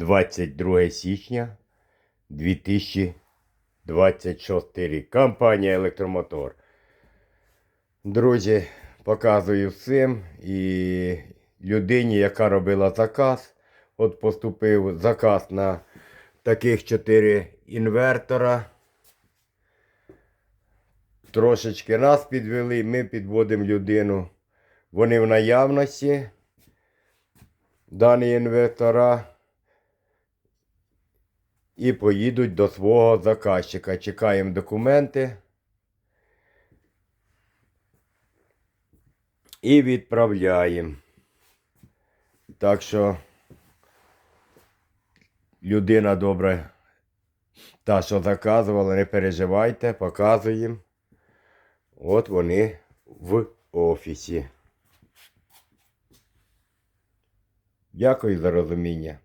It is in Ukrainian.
22 січня 2026 рік. Компанія Електромотор. Друзі, показую всім і людині, яка робила заказ. От поступив заказ на таких 4 інвертора. Трошечки нас підвели, ми підводимо людину. Вони в наявності. Дані інвертора. І поїдуть до свого заказчика. Чекаємо документи. І відправляємо. Так що людина добре, та, що заказувала, не переживайте, показуємо. От вони в офісі. Дякую за розуміння.